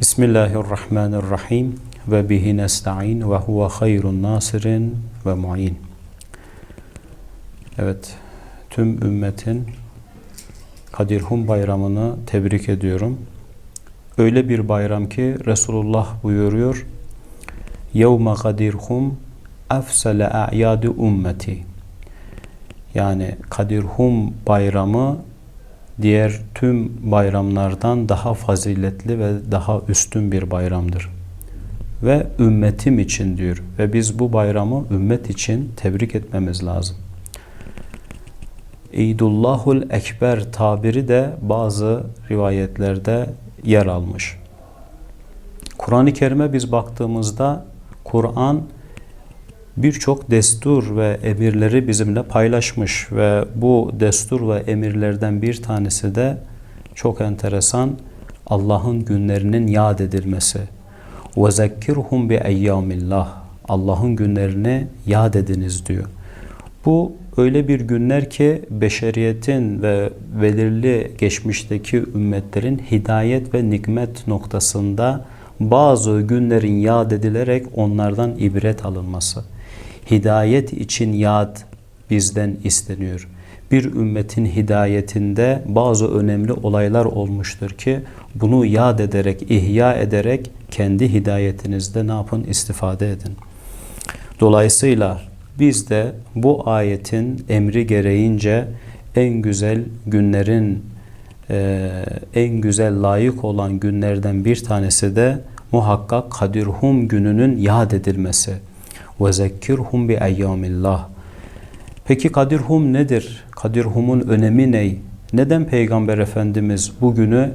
Bismillahirrahmanirrahim ve bihi nesta'in ve huve hayrun nasirin ve mu'in. Evet, tüm ümmetin Kadirhum bayramını tebrik ediyorum. Öyle bir bayram ki Resulullah buyuruyor. Yevme Kadirhum efsele a'yadu ümmeti. Yani Kadirhum bayramı diğer tüm bayramlardan daha faziletli ve daha üstün bir bayramdır. Ve ümmetim için diyor. Ve biz bu bayramı ümmet için tebrik etmemiz lazım. İdullahul Ekber tabiri de bazı rivayetlerde yer almış. Kur'an-ı Kerim'e biz baktığımızda Kur'an birçok destur ve emirleri bizimle paylaşmış ve bu destur ve emirlerden bir tanesi de çok enteresan Allah'ın günlerinin yad edilmesi. Zekkirhum bi eyyamillah. Allah'ın günlerini yad ediniz diyor. Bu öyle bir günler ki beşeriyetin ve belirli geçmişteki ümmetlerin hidayet ve nikmet noktasında bazı günlerin yad edilerek onlardan ibret alınması hidayet için yad bizden isteniyor. Bir ümmetin hidayetinde bazı önemli olaylar olmuştur ki bunu yad ederek, ihya ederek kendi hidayetinizde ne yapın? istifade edin. Dolayısıyla biz de bu ayetin emri gereğince en güzel günlerin en güzel layık olan günlerden bir tanesi de muhakkak Kadirhum gününün yad edilmesi zekkirhum bi eyyamillah. Peki Kadirhum nedir? Kadirhum'un önemi ne? Neden Peygamber Efendimiz bugünü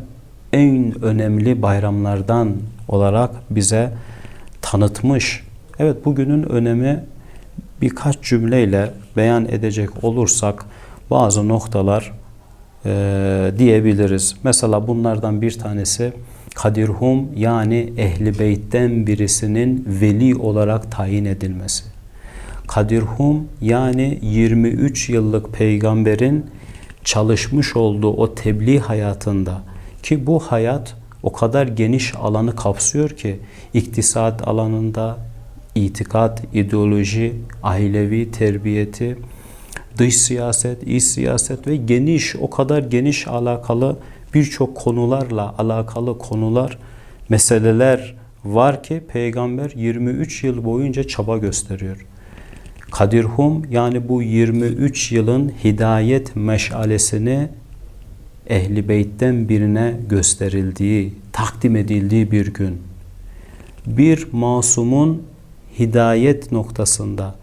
en önemli bayramlardan olarak bize tanıtmış? Evet bugünün önemi birkaç cümleyle beyan edecek olursak bazı noktalar e, diyebiliriz. Mesela bunlardan bir tanesi Kadirhum yani Ehli Beyt'ten birisinin veli olarak tayin edilmesi. Kadirhum yani 23 yıllık peygamberin çalışmış olduğu o tebliğ hayatında ki bu hayat o kadar geniş alanı kapsıyor ki iktisat alanında itikat, ideoloji, ailevi terbiyeti, dış siyaset, iç siyaset ve geniş o kadar geniş alakalı birçok konularla alakalı konular, meseleler var ki peygamber 23 yıl boyunca çaba gösteriyor. Kadirhum yani bu 23 yılın hidayet meşalesini Ehli Beyt'ten birine gösterildiği, takdim edildiği bir gün. Bir masumun hidayet noktasında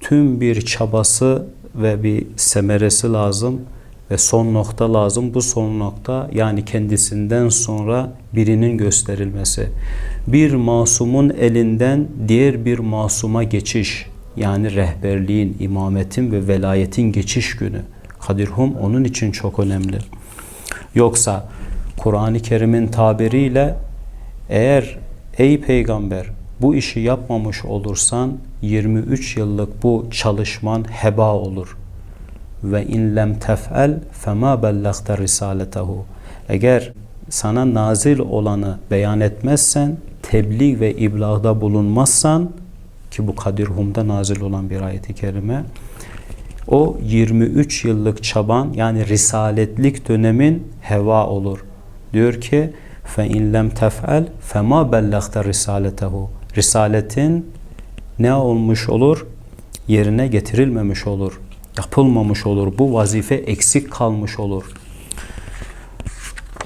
tüm bir çabası ve bir semeresi lazım ve son nokta lazım. Bu son nokta yani kendisinden sonra birinin gösterilmesi. Bir masumun elinden diğer bir masuma geçiş yani rehberliğin, imametin ve velayetin geçiş günü. Kadirhum onun için çok önemli. Yoksa Kur'an-ı Kerim'in tabiriyle eğer ey peygamber bu işi yapmamış olursan 23 yıllık bu çalışman heba olur ve in lem tef'el fema bellagta risaletehu. Eğer sana nazil olanı beyan etmezsen, tebliğ ve iblağda bulunmazsan ki bu Kadirhum'da nazil olan bir ayeti kerime o 23 yıllık çaban yani risaletlik dönemin heva olur. Diyor ki fe in lem tef'el fema bellagta risaletehu. Risaletin ne olmuş olur? Yerine getirilmemiş olur yapılmamış olur. Bu vazife eksik kalmış olur.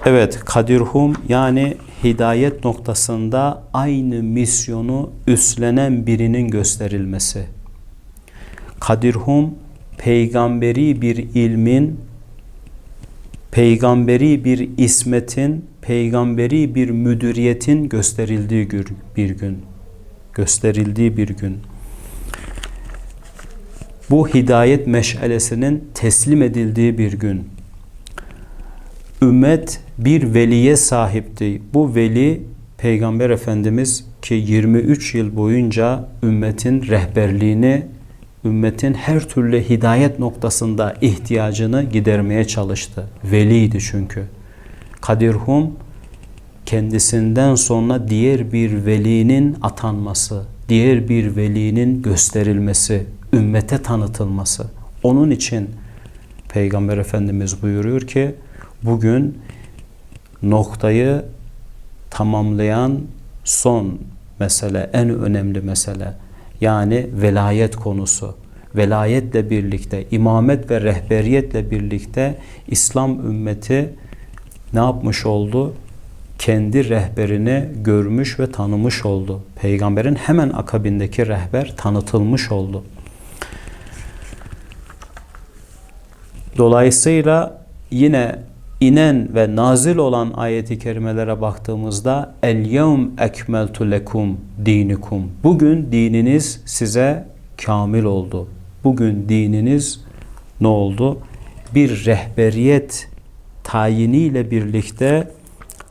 Evet, kadirhum yani hidayet noktasında aynı misyonu üstlenen birinin gösterilmesi. Kadirhum peygamberi bir ilmin, peygamberi bir ismetin, peygamberi bir müdüriyetin gösterildiği bir gün. Gösterildiği bir gün bu hidayet meşalesinin teslim edildiği bir gün. Ümmet bir veliye sahipti. Bu veli Peygamber Efendimiz ki 23 yıl boyunca ümmetin rehberliğini, ümmetin her türlü hidayet noktasında ihtiyacını gidermeye çalıştı. Veliydi çünkü. Kadirhum kendisinden sonra diğer bir velinin atanması, diğer bir velinin gösterilmesi, ümmete tanıtılması. Onun için Peygamber Efendimiz buyuruyor ki bugün noktayı tamamlayan son mesele, en önemli mesele yani velayet konusu. Velayetle birlikte, imamet ve rehberiyetle birlikte İslam ümmeti ne yapmış oldu? Kendi rehberini görmüş ve tanımış oldu. Peygamberin hemen akabindeki rehber tanıtılmış oldu. Dolayısıyla yine inen ve nazil olan ayeti kerimelere baktığımızda el yevm ekmeltu lekum dinikum. Bugün dininiz size kamil oldu. Bugün dininiz ne oldu? Bir rehberiyet tayiniyle birlikte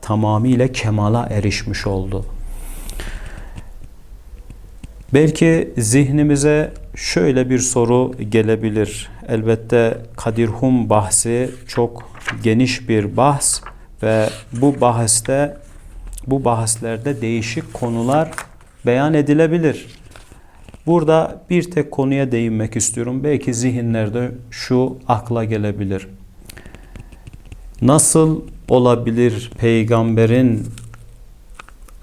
tamamıyla kemala erişmiş oldu. Belki zihnimize şöyle bir soru gelebilir. Elbette Kadirhum bahsi çok geniş bir bahs ve bu bahste bu bahislerde değişik konular beyan edilebilir. Burada bir tek konuya değinmek istiyorum. Belki zihinlerde şu akla gelebilir. Nasıl olabilir peygamberin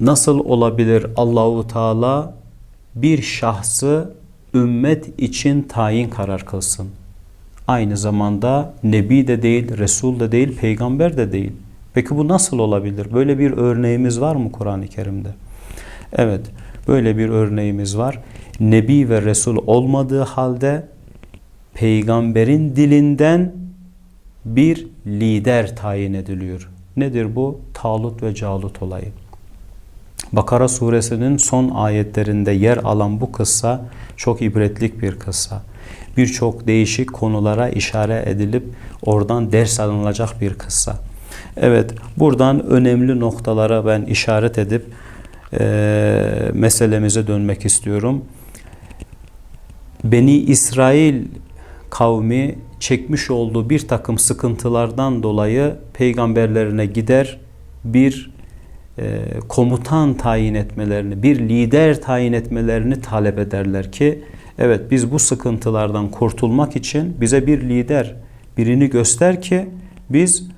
nasıl olabilir Allahu Teala bir şahsı ümmet için tayin karar kılsın? Aynı zamanda nebi de değil, resul de değil, peygamber de değil. Peki bu nasıl olabilir? Böyle bir örneğimiz var mı Kur'an-ı Kerim'de? Evet, böyle bir örneğimiz var. Nebi ve resul olmadığı halde peygamberin dilinden bir lider tayin ediliyor. Nedir bu? Talut ve Calut olayı. Bakara suresinin son ayetlerinde yer alan bu kıssa çok ibretlik bir kıssa. Birçok değişik konulara işaret edilip oradan ders alınacak bir kıssa. Evet, buradan önemli noktalara ben işaret edip e, meselemize dönmek istiyorum. Beni İsrail kavmi çekmiş olduğu bir takım sıkıntılardan dolayı peygamberlerine gider bir komutan tayin etmelerini, bir lider tayin etmelerini talep ederler ki evet biz bu sıkıntılardan kurtulmak için bize bir lider, birini göster ki biz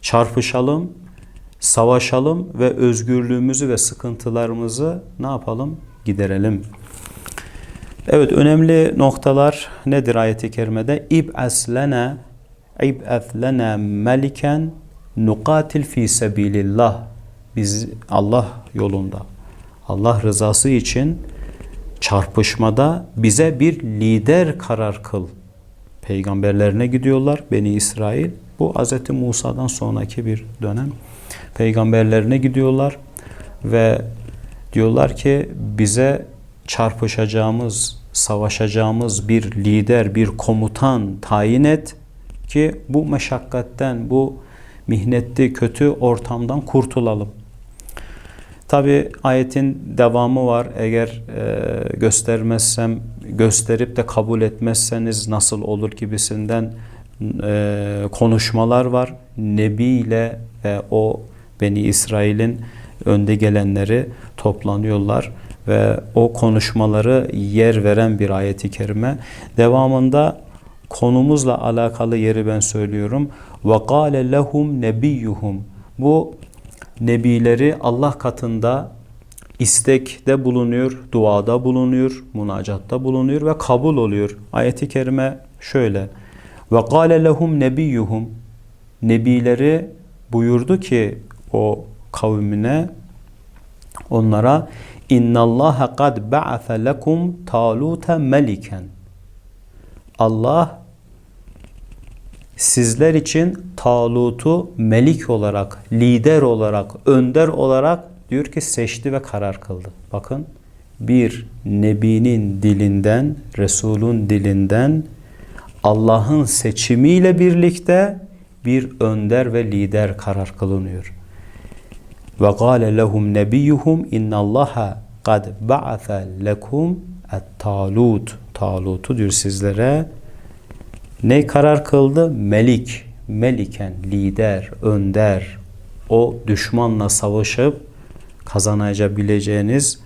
çarpışalım, savaşalım ve özgürlüğümüzü ve sıkıntılarımızı ne yapalım? Giderelim. Evet önemli noktalar nedir ayeti kerimede? İb'as lena İb'as lena meliken nukatil fi sebilillah. Biz Allah yolunda, Allah rızası için çarpışmada bize bir lider karar kıl. Peygamberlerine gidiyorlar Beni İsrail. Bu Hz. Musa'dan sonraki bir dönem. Peygamberlerine gidiyorlar ve diyorlar ki bize çarpışacağımız, savaşacağımız bir lider, bir komutan tayin et ki bu meşakkatten, bu mihnetli, kötü ortamdan kurtulalım. Tabi ayetin devamı var. Eğer e, göstermezsem, gösterip de kabul etmezseniz nasıl olur gibisinden e, konuşmalar var. Nebi ile ve o Beni İsrail'in önde gelenleri toplanıyorlar ve o konuşmaları yer veren bir ayeti kerime. Devamında konumuzla alakalı yeri ben söylüyorum. Kâle lehum nebiyyuhum. Bu nebileri Allah katında istekte bulunuyor, duada bulunuyor, münacatta bulunuyor ve kabul oluyor. Ayeti kerime şöyle. Ve kâle lehum nebiyyuhum. Nebileri buyurdu ki o kavmine onlara İnnallaha kad ba'atha lekum taluta meliken. Allah sizler için Talut'u melik olarak, lider olarak, önder olarak diyor ki seçti ve karar kıldı. Bakın bir nebinin dilinden, Resul'ün dilinden Allah'ın seçimiyle birlikte bir önder ve lider karar kılınıyor. Ve gâle lehum nebiyyuhum innallaha kad ba'atha lekum et-talut. Talut'u diyor sizlere ne karar kıldı? Melik, meliken, lider, önder o düşmanla savaşıp kazanabileceğiniz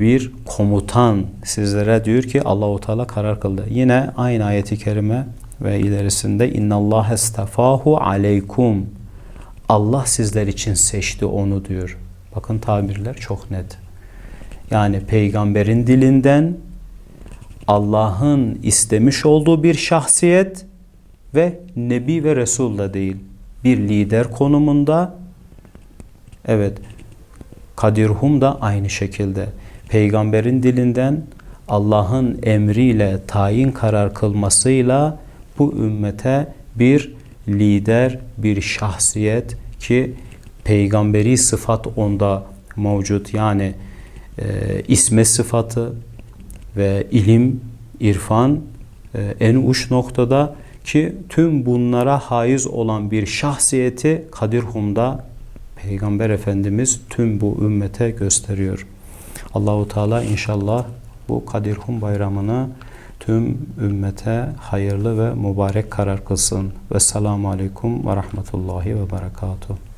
bir komutan sizlere diyor ki Allahu Teala karar kıldı. Yine aynı ayeti kerime ve ilerisinde innallaha estafahu aleykum. Allah sizler için seçti onu diyor. Bakın tabirler çok net. Yani peygamberin dilinden Allah'ın istemiş olduğu bir şahsiyet ve nebi ve resul da değil. Bir lider konumunda evet Kadirhum da aynı şekilde peygamberin dilinden Allah'ın emriyle tayin karar kılmasıyla bu ümmete bir lider, bir şahsiyet ki peygamberi sıfat onda mevcut. Yani e, isme sıfatı ve ilim, irfan e, en uç noktada ki tüm bunlara haiz olan bir şahsiyeti Kadirhum'da Peygamber Efendimiz tüm bu ümmete gösteriyor. Allahu Teala inşallah bu Kadirhum bayramını tüm ümmete hayırlı ve mübarek karar kılsın. Ve selamu aleyküm ve rahmetullahi ve berekatuhu.